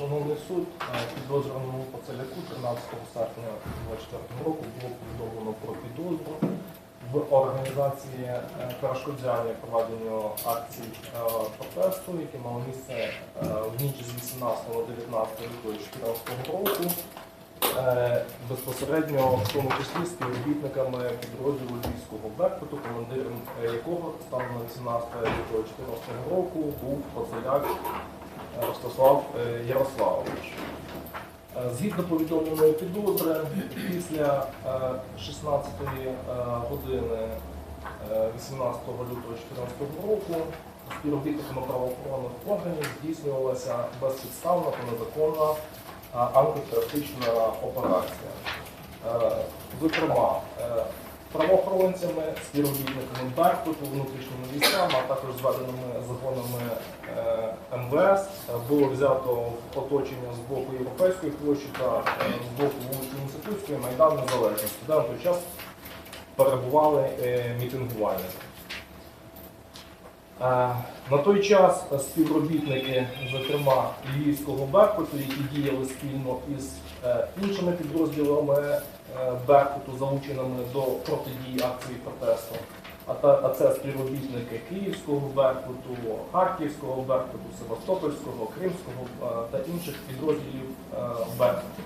Шановний суд, е, підозрюваному Поцеляку 13 серпня 2024 року було повідомлено про підозру в організації е, перешкоджання проведенню акцій е, протесту, які мали місце в ніч з 18 на 19 лютого 2014 року. Безпосередньо в тому числі співробітниками підрозділу Львівського Беркуту, командиром якого станом на 18 лютого 2014 року був Поцеляк Ростислав е, Ярославович. Е, Згідно повідомленої підозри, після е, 16 е, години е, 18 лютого 2014 року співробітниками правоохоронних органів здійснювалася безпідставна та незаконна антитерористична операція. Зокрема, правоохоронцями, співробітниками Беркуту, внутрішніми військами, а також зведеними загонами е, МВС е, було взято в оточення з боку Європейської площі та е, з боку вулиці Інститутської Майдан Незалежності, де на той час перебували мітингувальники. На той час співробітники, зокрема Львівського Беркуту, які діяли спільно із е, іншими підрозділами е, Беркуту, залученими до протидії акції протесту, а, це співробітники Київського Беркуту, Харківського Беркуту, Севастопольського, Кримського е, та інших підрозділів Беркуту,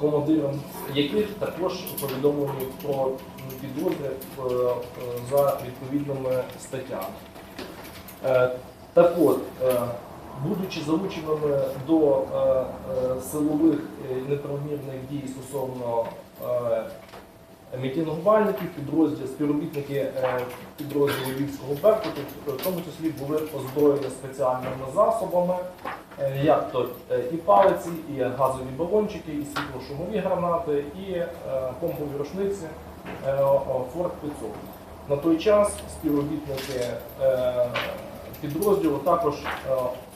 командиром яких також повідомлені про підозри за відповідними статтями. Е, Так от, е, будучи залученими до е, силових неправомірних дій стосовно мітингувальників, підрозділ, співробітники підрозділу Львівського Беркуту, в тому числі були озброєні спеціальними засобами, як то і палиці, і газові балончики, і світлошумові гранати, і помпові рушниці Форт 500. На той час співробітники підрозділу також е,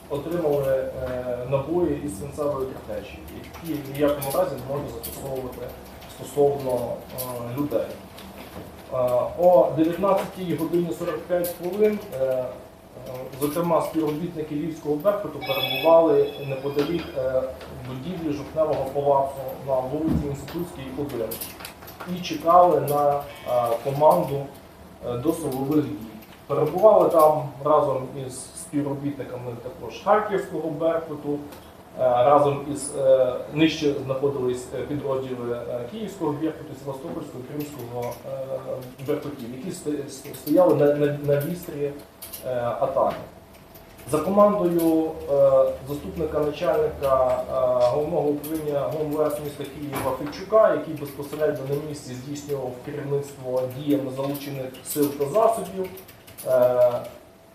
отримали е, набої із свинцевої картечі, які в ніякому разі не можна застосовувати стосовно е, людей. О 19 годині 45 хвилин, зокрема, співробітники Львівського Беркуту перебували неподалік будівлі жовтневого палацу на вулиці Інститутській 1 і чекали на команду до силових дій. Перебували там разом із співробітниками також Харківського Беркуту, е, разом із е, нижче знаходились е, підрозділи Київського Беркуту, Севастопольського, Кримського Беркутів, які сто- сто- стояли на, вістрі атаки. За командою заступника начальника головного управління ГУМВС міста Києва Федчука, який безпосередньо на місці здійснював керівництво діями залучених сил та засобів,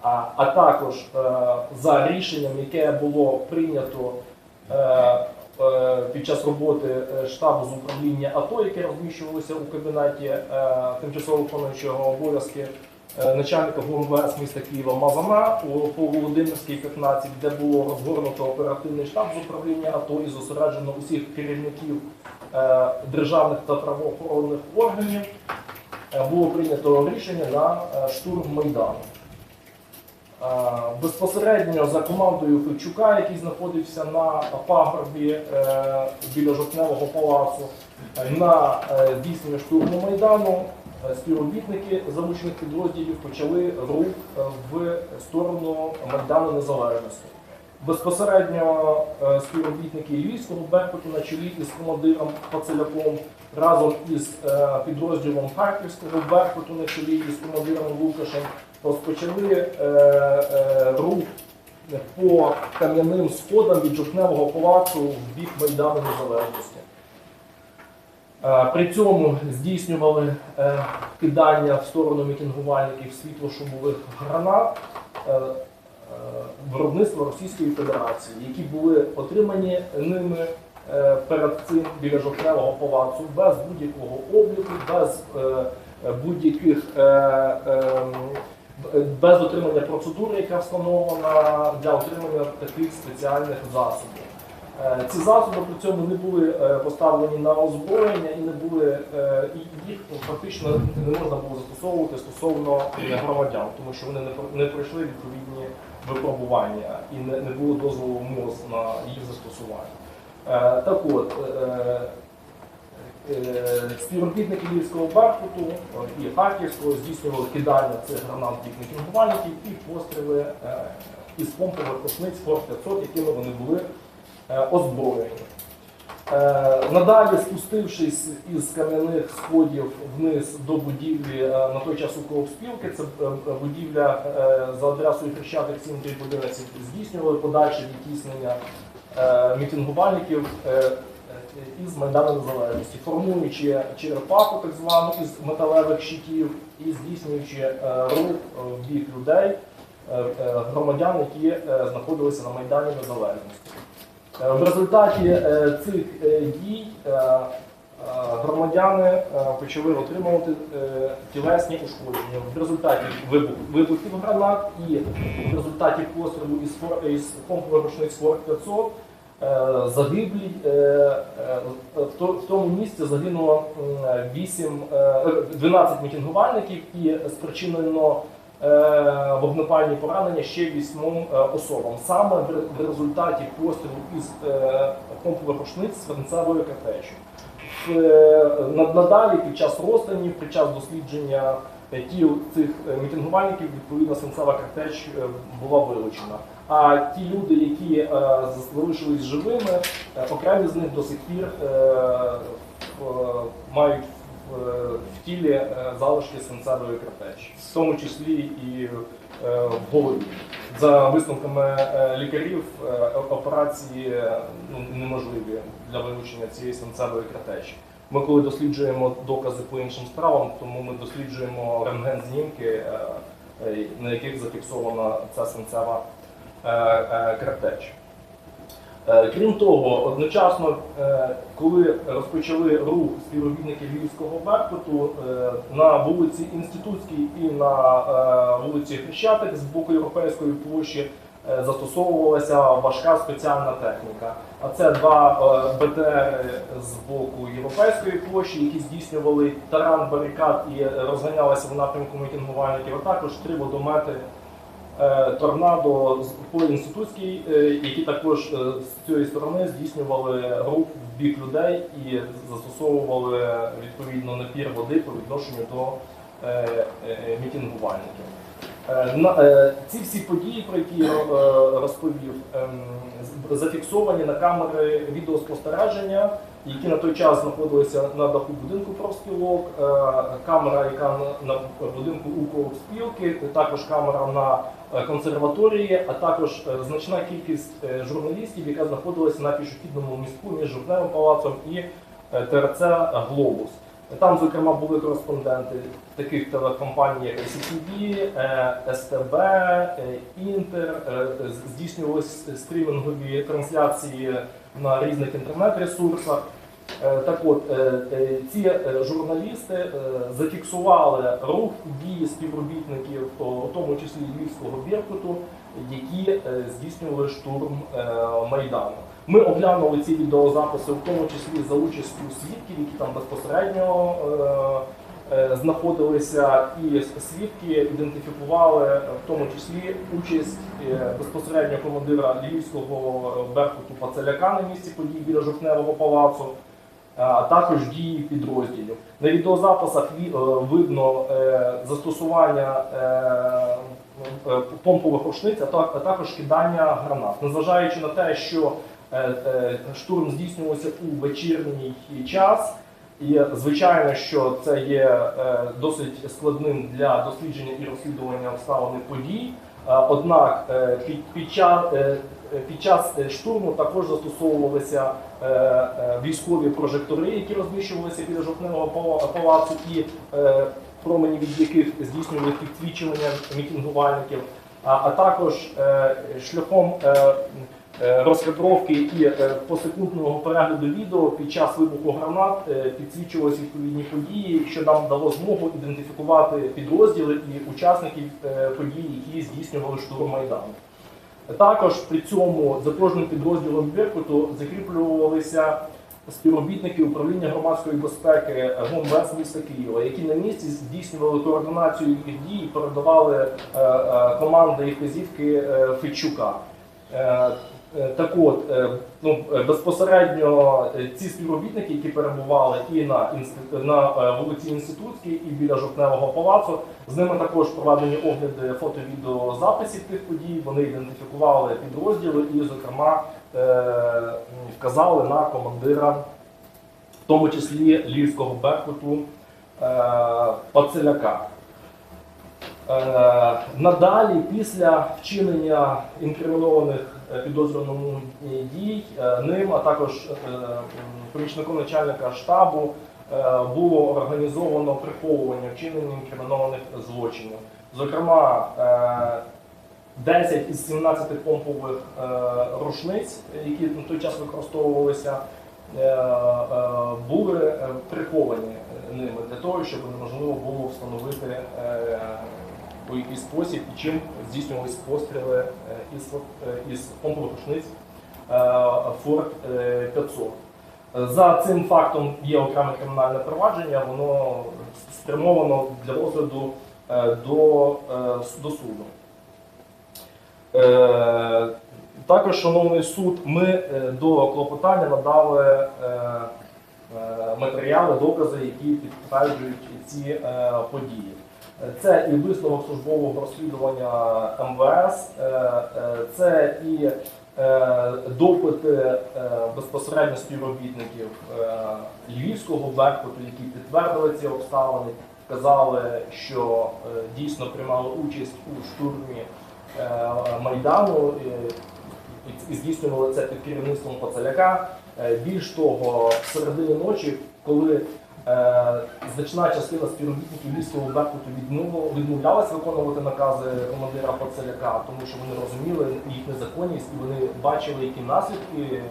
а, а також е, за рішенням, яке було прийнято е, е, під час роботи е, штабу з управління АТО, яке розміщувалося у кабінеті е, тимчасово виконуючого обов'язки е, начальника ГУМВС міста Києва Мазана у Володимирській 15, де було розгорнуто оперативний штаб з управління АТО і зосереджено усіх керівників е, державних та правоохоронних органів, е, було прийнято рішення на е, штурм Майдану. Е, Безпосередньо за командою Федчука, який знаходився на пагорбі е, біля жовтневого палацу, е, на е, здійснення штурму Майдану е, співробітники залучених підрозділів почали рух е, в сторону Майдану Незалежності. Безпосередньо е, співробітники Львівського Беркуту на чолі із командиром Пацеляком разом із е, підрозділом Харківського Беркуту на чолі із командиром Лукашем розпочали е, е, рух по кам'яним сходам від жовтневого палацу в бік Майдану Незалежності. При цьому здійснювали кидання в сторону мітингувальників світлошумових гранат виробництва Російської Федерації, які були отримані ними перед цим біля жовтневого палацу без будь-якого обліку, без е, будь-яких е, ем, без отримання процедури, яка встановлена для отримання таких спеціальних засобів. Е, Ці засоби при цьому не були е, поставлені на озброєння і не були е, і їх фактично не можна було застосовувати стосовно е, громадян, тому що вони не пройшли відповідні випробування і не було дозволу МОЗ на їх застосування. Е, Так от, е, е, співробітники Львівського Беркуту і Харківського здійснювали кидання цих гранат мітингувальників і постріли із помпових рушниць Форт 500, якими вони були озброєні. Надалі, спустившись із кам'яних сходів вниз до будівлі на той час Укрспілки, це будівля за адресою Хрещатик 711, здійснювали подальше відтіснення мітингувальників е, е, із Майдану Незалежності, формуючи черепаху так звану із металевих щитів і здійснюючи е, рух е, в бік людей, е, е, громадян, які е, знаходилися на Майдані Незалежності. Е, В результаті е, цих е, дій е, е, громадяни е, почали отримувати е, тілесні ушкодження в результаті вибухів гранат і в результаті пострілу із, помпових рушниць Форт 500 е, загиблі е, в то- в тому місці загинуло м, 8, е, 12 мітингувальників і спричинено вогнепальні поранення ще вісьмом особам. Саме в результаті пострілу із помпових рушниць з свинцевою картечю. Е, над- Надалі під час розстанів, під час дослідження тіл цих е, мітингувальників, відповідно свинцева картеч е, була вилучена. А ті люди, які залишились живими, окремі з них до сих пір мають в, тілі залишки свинцевої картечі, в тому числі і в голові. За висновками е, лікарів, е, операції е, ну, неможливі для вилучення цієї станцевої картечі. Ми коли досліджуємо докази по іншим справам, тому ми досліджуємо рентген-знімки, на яких зафіксована ця сенцева картеч. Е, Крім того, одночасно, е, коли розпочали рух співробітники Львівського Беркуту е, на вулиці Інститутській і на е, вулиці Хрещатик з боку Європейської площі е, застосовувалася важка спеціальна техніка. А це два е, БТР з боку Європейської площі, які здійснювали таран барикад і е, розганялися в напрямку мітингувальників, а також три водомети е, торнадо з- по інститутській, е, які також е, з цієї сторони здійснювали рух в бік людей і застосовували відповідно напір води по відношенню до е, е, мітингувальників. Е, е, Ці всі події, про які я е, розповів, ем, зафіксовані на камери відеоспостереження, які на той час знаходилися на даху будинку профспілок, е, камера, яка на, будинку Укрспілки, також камера на е, консерваторії, а також е, значна кількість журналістів, яка знаходилася на пішохідному містку між Жовтневим палацом і ТРЦ Глобус. Там, зокрема, були кореспонденти таких телекомпаній, як ICTV, СТБ, Інтер, здійснювалися стрімінгові трансляції на різних інтернет-ресурсах. Е, Так от, е, е, ці журналісти зафіксували рух дії співробітників, у тому числі Львівського Біркуту, які здійснювали штурм Майдану. Ми оглянули ці відеозаписи, в тому числі за участю свідків, які там безпосередньо знаходилися, і свідки ідентифікували е, в тому числі участь е, безпосередньо командира Львівського е, Беркуту Пацеляка на місці подій біля Жовтневого палацу а також дії підрозділів. На відеозаписах е, видно е, застосування е, е, помпових рушниць, а також кидання гранат. Незважаючи на те, що е, е, штурм здійснювався у вечірній час, і звичайно, що це є е, досить складним для дослідження і розслідування обставини подій. Е, Однак е, під, під, час, під час штурму також застосовувалися військові прожектори, які розміщувалися біля жовтневого пала- палацу, і промені від яких здійснювали підсвічування мітингувальників, а, а також шляхом розкадровки і е, посекундного перегляду відео під час вибуху гранат е, підсвічувалися відповідні події, що нам дало змогу ідентифікувати підрозділи і учасників е, подій, які здійснювали штурм Майдану. Також при цьому за кожним підрозділом Беркуту закріплювалися співробітники управління громадської безпеки ГУМВС міста Києва, які на місці здійснювали координацію їх дій передавали е, е, команди і вказівки е, Федчука. Е, Так от, е, ну, е, безпосередньо ці співробітники, які перебували і на, на вулиці Інститутській, і біля Жовтневого палацу, з ними також проведені огляди фото-відеозаписів тих подій. Вони ідентифікували підрозділи і, зокрема, вказали на командира, в тому числі Львівського Беркуту Пацеляка. Надалі, після вчинення інкримінованих підозрюваному дій, е, ним, а також е, помічником начальника штабу е, було організовано приховування вчинення інкримінованих злочинів. Зокрема, е, 10 із 17 помпових е, рушниць, які на той час використовувалися, е, е, були е, приховані ними для того, щоб неможливо було встановити е, у якийсь спосіб і чим здійснювались постріли е, із, е, із помпових е, Форт е, 500. За цим фактом є окреме кримінальне провадження, воно спрямовано для розгляду до, до суду. Також, шановний суд, ми до клопотання надали матеріали, докази, які підтверджують ці події. Це і висновок службового розслідування МВС, е, е, це і е, допити безпосередньо співробітників Львівського Беркуту, які підтвердили ці обставини, казали, що дійсно приймали участь у штурмі Майдану і- здійснювали це під керівництвом Пацаляка. Більш того, середині ночі, коли значна частина співробітників Львівського Беркуту відмовлялась виконувати накази командира Пацаляка, тому що вони розуміли їх незаконність і вони бачили, які наслідки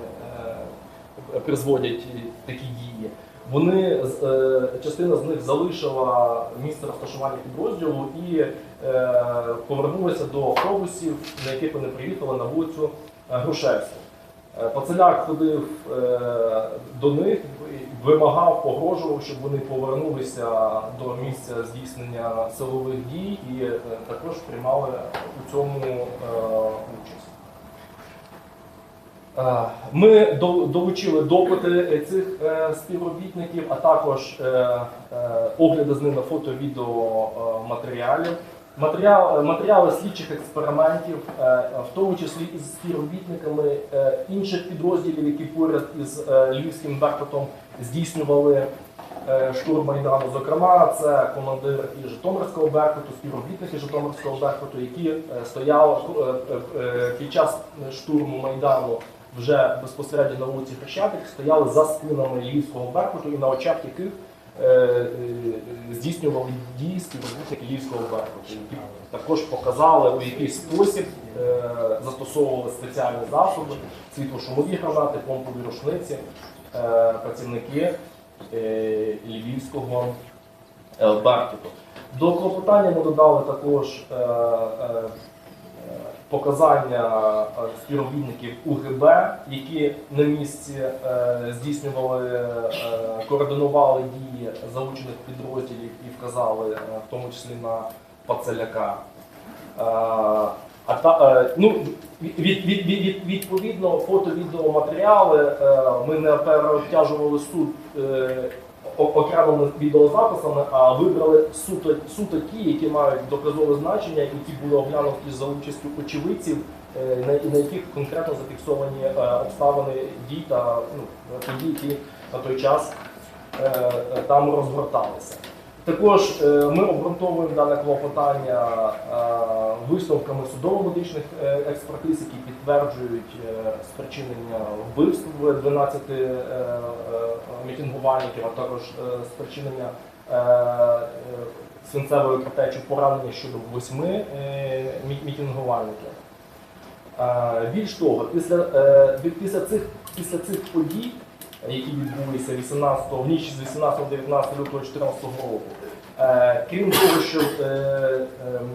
е, призводять такі дії. Вони е, частина з них залишила місце розташування підрозділу і е, повернулися до автобусів, на яких вони приїхали на вулицю е, Грушевську. Е, Пацеляк ходив е, до них, вимагав, погрожував, щоб вони повернулися до місця здійснення силових дій і е, також приймали у цьому участь. Ми долучили допити цих співробітників, а також огляди з ними фото-відео матеріалів. Матеріал, е, матеріали слідчих експериментів, е, в тому числі із співробітниками е, інших підрозділів, які поряд із Львівським Беркутом здійснювали штурм Майдану. Зокрема, це командир і Житомирського Беркуту, співробітники Житомирського Беркуту, які стояли під час штурму Майдану вже безпосередньо на вулиці Хрещатик, стояли за спинами Львівського Беркуту і на очах яких здійснювали дії співробітники Львівського Беркуту, які також показали, у який спосіб е, застосовували спеціальні засоби, світлошумові гранати, помпові рушниці, е, працівники е, Львівського е, Беркуту. До клопотання ми додали також е, е, показання е, співробітників УГБ, які на місці е, здійснювали, е, координували дії залучених підрозділів і вказали, в тому числі на Пацеляка. А та, ну, від, від, від, від, відповідно, фото-відеоматеріали ми не переобтяжували суд окремими відеозаписами, а вибрали суто, суто ті, які мають доказове значення, які були оглянуті за участю очевидців, е, на, на яких конкретно зафіксовані е, обставини дій та ну, подій, які на той час е, там розгорталися. Також е, ми обґрунтовуємо дане клопотання е, висновками судово-медичних е, експертиз, які підтверджують спричинення вбивств 12 е, е, мітингувальників, а також спричинення свинцевої картечі поранення щодо восьми е, мітингувальників. Більш того, після, після, цих, після цих подій, які відбулися 18, в ніч з 18-19 лютого 2014 року, Е, Крім того, що е, ем,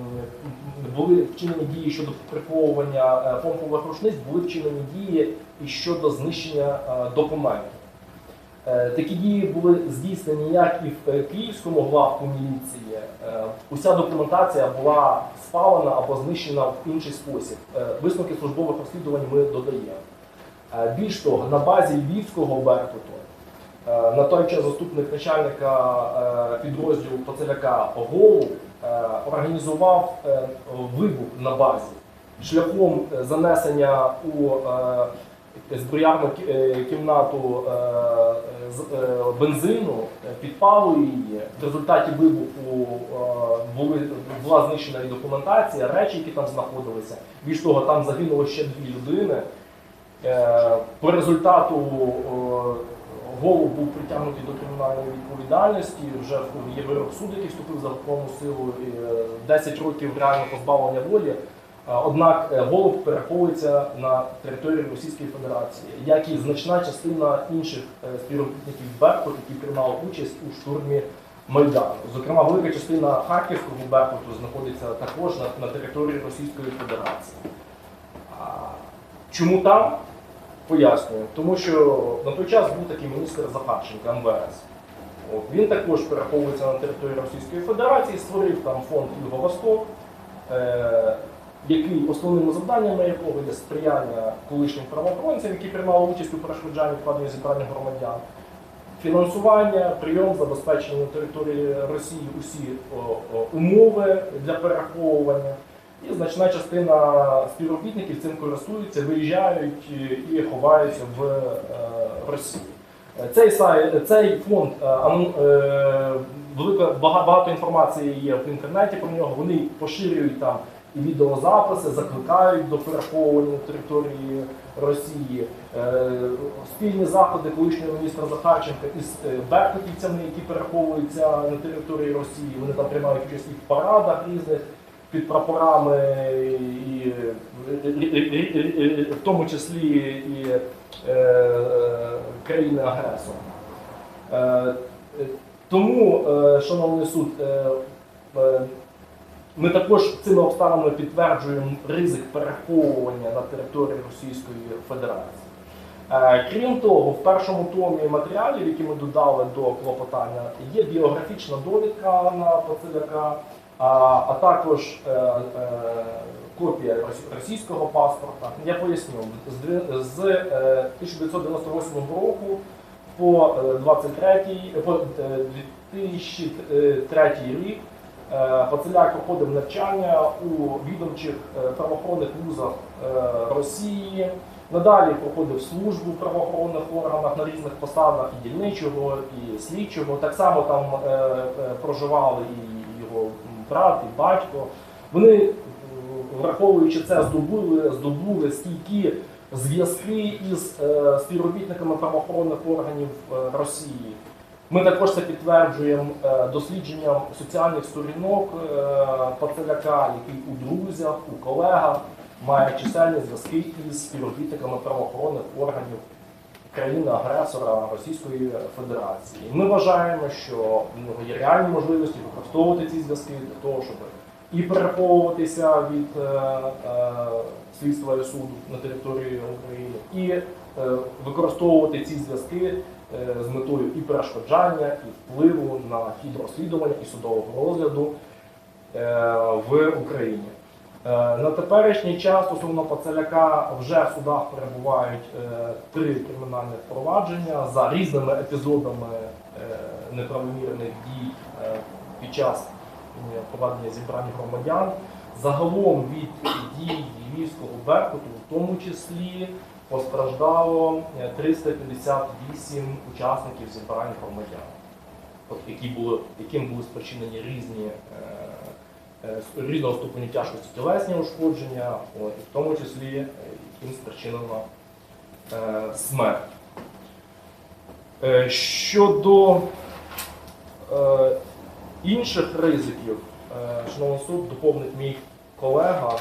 були вчинені дії щодо приховування е, помпових рушниць, були вчинені дії і щодо знищення документів. Такі дії були здійснені як і в Київському главку міліції. Уся документація була спалена або знищена в інший спосіб. Висновки службових розслідувань ми додаємо. Е, Більш того, на базі Львівського Беркуту е, на той час заступник начальника е, підрозділу Пацеляка Голуб е, організував вибух на базі шляхом занесення у зброярну кімнату бензину, підпалу її. В результаті вибуху була знищена і документація, речі, які там знаходилися. Більш того, там загинуло ще дві людини. Е, По результату е, Голуб був притягнутий до кримінальної відповідальності. Вже є вирок суду, який вступив в законну силу, е, 10 років реально позбавлення волі. Е, Однак е, Голуб переховується на території Російської Федерації, як і значна частина інших е, співробітників Беркут, які приймали участь у штурмі Майдану. Зокрема, велика частина Харківського Беркуту знаходиться також на, на території Російської Федерації. Чому там? Пояснюю. Тому що на той час був такий міністр Захарченко, МВС. От, він також переховується на території Російської Федерації, створив там фонд Юго-Восток, е, який основними завданнями якого є сприяння колишнім правоохоронцям, які приймали участь у перешкоджанні вкладення зібрання громадян, фінансування, прийом, забезпечення на території Росії усі о, о, умови для переховування. І значна частина співробітників цим користуються, виїжджають і- і ховаються в е, Росії. Е, Цей сайт, цей фонд е, е, велика багато інформації є в інтернеті про нього. Вони поширюють там і відеозаписи, закликають до переховування території Росії. Е, Спільні заходи колишнього міністра Захарченка із е, беркутівцями, які переховуються на території Росії. Вони там приймають участь і в парадах різних під прапорами, і, е, в тому числі і е, країни-агресора. Е, е, Тому, е, шановний суд, е, е, ми також цими обставинами підтверджуємо ризик переховування на території Російської Федерації. Е, Крім того, в першому томі матеріалів, які ми додали до клопотання, є біографічна довідка на Пацеляка, а, також е, е, копія рос- російського паспорта. Я поясню, з, дві- з е, 1998 року по е, 23, по е, 2003 рік Пацеляк проходив навчання у відомчих правоохоронних вузах Росії. Надалі проходив службу в правоохоронних органах на різних посадах і дільничого, і слідчого. Так само там проживали і його брат, і батько. Вони, е, враховуючи це, здобули, здобули стійкі зв'язки із е, співробітниками правоохоронних органів е, Росії. Ми також це підтверджуємо е, дослідженням соціальних сторінок е, Пацеляка, який у друзях, у колегах має чисельні зв'язки із співробітниками правоохоронних органів країни-агресора Російської Федерації. Ми вважаємо, що нього є реальні можливості використовувати ці зв'язки для того, щоб і переховуватися від е, е, слідства і суду на території України, і е, використовувати ці зв'язки з метою і перешкоджання, і впливу на хід розслідування і судового розгляду в Україні. Е, На теперішній час стосовно Пацеляка вже в судах перебувають е, три кримінальні впровадження за різними епізодами е, неправомірних дій під час проведення зібрань громадян. Загалом від дій Львівського Беркуту, в тому числі, постраждало е, 358 учасників зібрань громадян, які були, яким були спричинені різні. Е, різного ступеню тяжкості тілесні ушкодження, і в тому числі е, яким спричинена е, смерть. Щодо інших ризиків, шановний суд доповнить мій колега